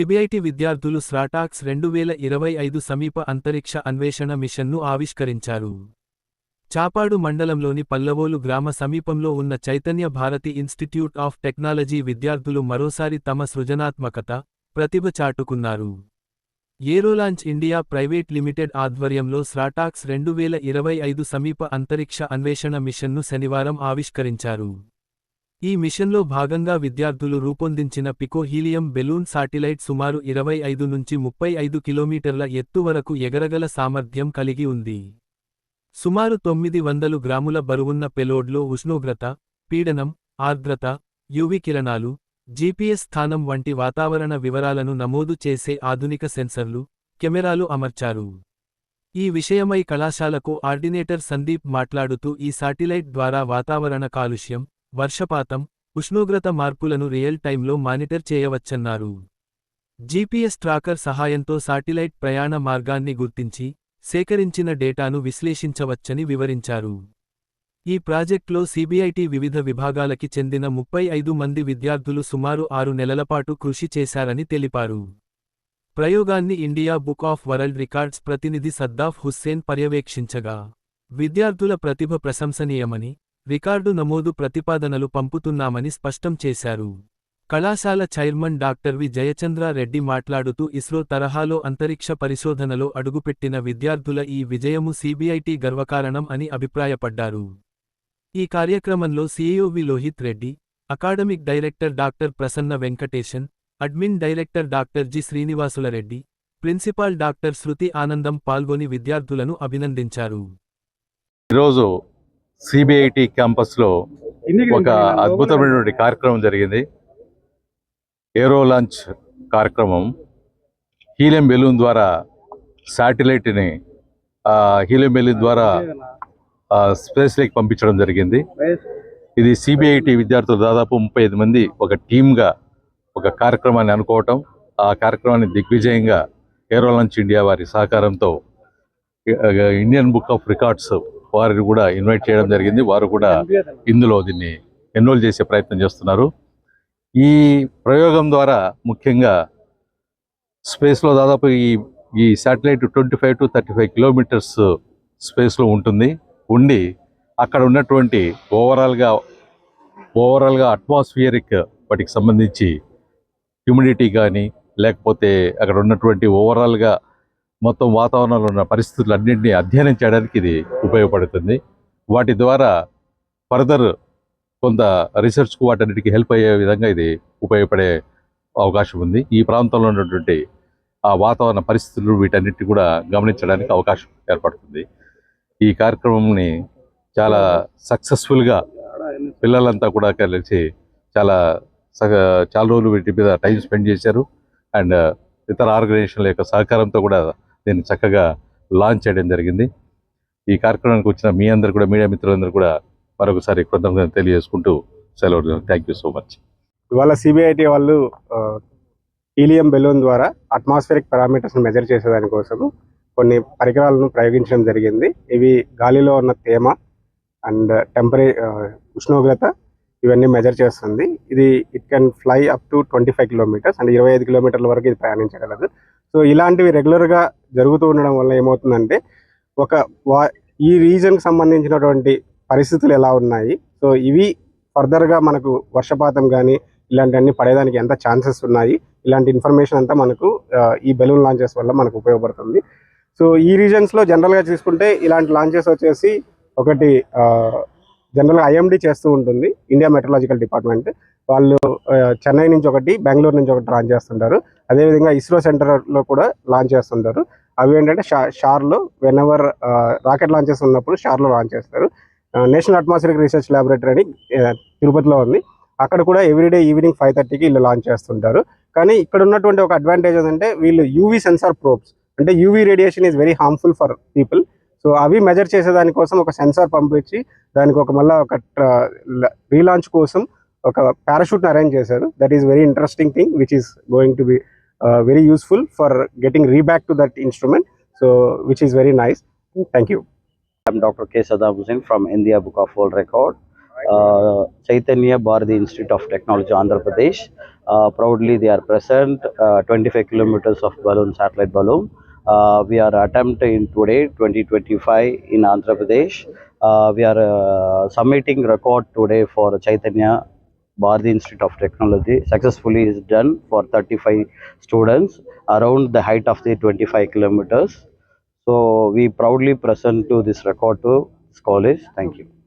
CBIT విద్యార్థులు స్రాటాక్స్ రెండు వేల ఇరవై ఐదు సమీప అంతరిక్ష అన్వేషణ మిషన్ను ఆవిష్కరించారు. చాపాడు మండలంలోని పల్లవోలు గ్రామ సమీపంలో ఉన్న Chaitanya Bharati institute of technology విద్యార్థులు మరోసారి తమ సృజనాత్మకత ప్రతిభ చాటుకున్నారు. ఏరోలాంచ్ ఇండియా ప్రైవేట్ లిమిటెడ్ ఆధ్వర్యంలో స్రాటాక్స్ రెండు వేల ఇరవై ఐదు సమీప అంతరిక్ష అన్వేషణ మిషన్ను శనివారం ఆవిష్కరించారు. ఈ మిషన్లో భాగంగా విద్యార్థులు రూపొందించిన పికో హీలియం బెలూన్ సాటిలైట్ సుమారు ఇరవై ఐదు నుంచి ముప్పై ఐదు కిలోమీటర్ల ఎత్తు వరకు ఎగరగల సామర్థ్యం కలిగి ఉంది. సుమారు తొమ్మిది వందలు గ్రాముల బరువున్న పెలోడ్లో ఉష్ణోగ్రత పీడనం ఆర్ద్రత యువి కిరణాలు జీపీఎస్ స్థానం వంటి వాతావరణ వివరాలను నమోదు చేసే ఆధునిక సెన్సర్లు కెమెరాలు అమర్చారు. ఈ విషయమై కళాశాలకు ఆర్డినేటర్ సందీప్ మాట్లాడుతూ ఈ శాటిలైట్ ద్వారా వాతావరణ కాలుష్యం వర్షపాతం ఉష్ణోగ్రత మార్పులను రియల్ టైంలో మానిటర్ చేయవచ్చన్నారు. జీపీఎస్ ట్రాకర్ సహాయంతో శాటిలైట్ ప్రయాణ మార్గాన్ని గుర్తించి సేకరించిన డేటాను విశ్లేషించవచ్చని వివరించారు. ఈ ప్రాజెక్ట్లో సిబిఐటి వివిధ విభాగాలకి చెందిన ముప్పై ఐదు మంది విద్యార్థులు సుమారు ఆరు నెలలపాటు కృషి చేశారని తెలిపారు. ప్రయోగాన్ని India book of world records ప్రతినిధి సద్దాఫ్ హుస్సేన్ పర్యవేక్షించగా విద్యార్థుల ప్రతిభ ప్రశంసనీయమని రికార్డు నమోదు ప్రతిపాదనలు పంపుతున్నామని స్పష్టం చేశారు. కళాశాల chairman doctor V. Jayachandra Reddy మాట్లాడుతూ ఇస్రో తరహాలో అంతరిక్ష పరిశోధనలో అడుగుపెట్టిన విద్యార్థుల ఈ విజయము సిబిఐటి గర్వకారణం అని అభిప్రాయపడ్డారు. ఈ కార్యక్రమంలో సీఈఓ వి. Lohith Reddy academic director doctor Prasanna Venkatesan admin director doctor G. Srinivasula Reddy principal doctor Sruthi Anandam పాల్గొని విద్యార్థులను అభినందించారు. ఈరోజు సిబిఐటి క్యాంపస్లో ఒక అద్భుతమైనటువంటి కార్యక్రమం జరిగింది. ఏరో లాంచ్ కార్యక్రమం. హీలియం బెలూన్ ద్వారా శాటిలైట్ని హీలియం బెలూన్ ద్వారా స్పేస్లోకి పంపించడం జరిగింది. ఇది సిబిఐటి విద్యార్థులు దాదాపు ముప్పై ఐదు మంది ఒక టీమ్గా ఒక కార్యక్రమాన్ని అనుకోవటం ఆ కార్యక్రమాన్ని దిగ్విజయంగా ఏరో లాంచ్ ఇండియా వారి సహకారంతో ఇండియన్ బుక్ ఆఫ్ రికార్డ్స్ వారిని కూడా ఇన్వైట్ చేయడం జరిగింది. వారు కూడా ఇందులో దీన్ని ఎన్రోల్ చేసే ప్రయత్నం చేస్తున్నారు. ఈ ప్రయోగం ద్వారా ముఖ్యంగా స్పేస్లో దాదాపు ఈ ఈ satellite twenty five to thirty five kilometres స్పేస్లో ఉంటుంది. ఉండి అక్కడ ఉన్నటువంటి ఓవరాల్గా ఓవరాల్గా అట్మాస్ఫియరిక్ వాటికి సంబంధించి హ్యూమిడిటీ కానీ లేకపోతే అక్కడ ఉన్నటువంటి ఓవరాల్గా మొత్తం వాతావరణంలో ఉన్న పరిస్థితులన్నింటినీ అధ్యయనం చేయడానికి ఇది ఉపయోగపడుతుంది. వాటి ద్వారా ఫర్దర్ కొంత రీసెర్చ్కు వాటన్నిటికీ హెల్ప్ అయ్యే విధంగా ఇది ఉపయోగపడే అవకాశం ఉంది. ఈ ప్రాంతంలో ఉన్నటువంటి ఆ వాతావరణ పరిస్థితులు వీటన్నిటి కూడా గమనించడానికి అవకాశం ఏర్పడుతుంది. ఈ కార్యక్రమంని చాలా సక్సెస్ఫుల్గా పిల్లలంతా కూడా కలిసి చాలా చాలా రోజులు వీటి మీద టైం స్పెండ్ చేశారు. అండ్ ఇతర ఆర్గనైజేషన్ల యొక్క సహకారంతో కూడా దీన్ని చక్కగా లాంచ్ చేయడం జరిగింది. ఈ కార్యక్రమానికి వచ్చిన మీ అందరు కూడా మీడియా మిత్రులందరూ కూడా మరొకసారి కృతజ్ఞతలు తెలియజేసుకుంటూ సెలవు థ్యాంక్ యూ సో మచ్ ఇవాళ సిబిఐటి వాళ్ళు హీలియం బెలూన్ ద్వారా అట్మాస్ఫిరిక్ పారామీటర్స్ని మెజర్ చేసేదానికోసం కొన్ని పరికరాలను ప్రయోగించడం జరిగింది. ఇవి గాలిలో ఉన్న తేమ అండ్ టెంపరే ఉష్ణోగ్రత ఇవన్నీ మెజర్ చేస్తుంది. ఇది it can fly up to twenty five kilometres అంటే ఇరవై ఐదు కిలోమీటర్ల వరకు ఇది ప్రయాణించగలదు. సో ఇలాంటివి రెగ్యులర్గా జరుగుతూ ఉండడం వల్ల ఏమవుతుందంటే ఒక వా ఈ రీజన్కి సంబంధించినటువంటి పరిస్థితులు ఎలా ఉన్నాయి? సో ఇవి ఫర్దర్గా మనకు వర్షపాతం కానీ ఇలాంటివన్నీ పడేదానికి ఎంత ఛాన్సెస్ ఉన్నాయి? ఇలాంటి ఇన్ఫర్మేషన్ అంతా మనకు ఈ బెలూన్ లాంచెస్ వల్ల మనకు ఉపయోగపడుతుంది. సో ఈ రీజన్స్లో జనరల్గా చూసుకుంటే ఇలాంటి లాంచెస్ వచ్చేసి ఒకటి జనరల్గా ఐఎండి చేస్తూ ఉంటుంది ఇండియా మెట్రలాజికల్ డిపార్ట్మెంట్ వాళ్ళు చెన్నై నుంచి ఒకటి బెంగళూరు నుంచి ఒకటి లాంచ్ చేస్తుంటారు. అదేవిధంగా ఇస్రో సెంటర్లో కూడా లాంచ్ చేస్తుంటారు. అవి ఏంటంటే షా షార్లో వెనవర్ రాకెట్ లాంచెస్ ఉన్నప్పుడు షార్లో లాంచ్ చేస్తారు. నేషనల్ అట్మాస్ఫిరిక్ రీసెర్చ్ ల్యాబొరేటరీ అని తిరుపతిలో ఉంది. అక్కడ కూడా ఎవ్రీడే ఈవినింగ్ ఫైవ్ థర్టీకి వీళ్ళు లాంచ్ చేస్తుంటారు. కానీ ఇక్కడ ఉన్నటువంటి ఒక అడ్వాంటేజ్ ఏంటంటే వీళ్ళు యూవీ సెన్సార్ ప్రోబ్స్ అంటే UV radiation is very harmful for people so అవి మెజర్ చేసేదానికోసం ఒక సెన్సార్ పంపించి దానికి ఒక మళ్ళీ ఒక రీలాంచ్ కోసం ఒక పారాషూట్ని అరేంజ్ చేశారు that is very interesting thing which is going to be very useful for getting reback to that instrument so which is very nice thank you I'm Dr. K. Saddam Hussain from India Book of World Record, uh, Chaitanya Bharati Institute of Technology, Andhra Pradesh. Uh, proudly, they are present. Uh, 25 kilometers of balloon, satellite balloon. Uh, we are attempting today, 2025, in Andhra Pradesh. Uh, we are uh, submitting record today for Chaitanya Bharati Institute of Technology. Successfully is done for 35 students around the height of the 25 kilometers. So we proudly present to this record to this college. Thank you.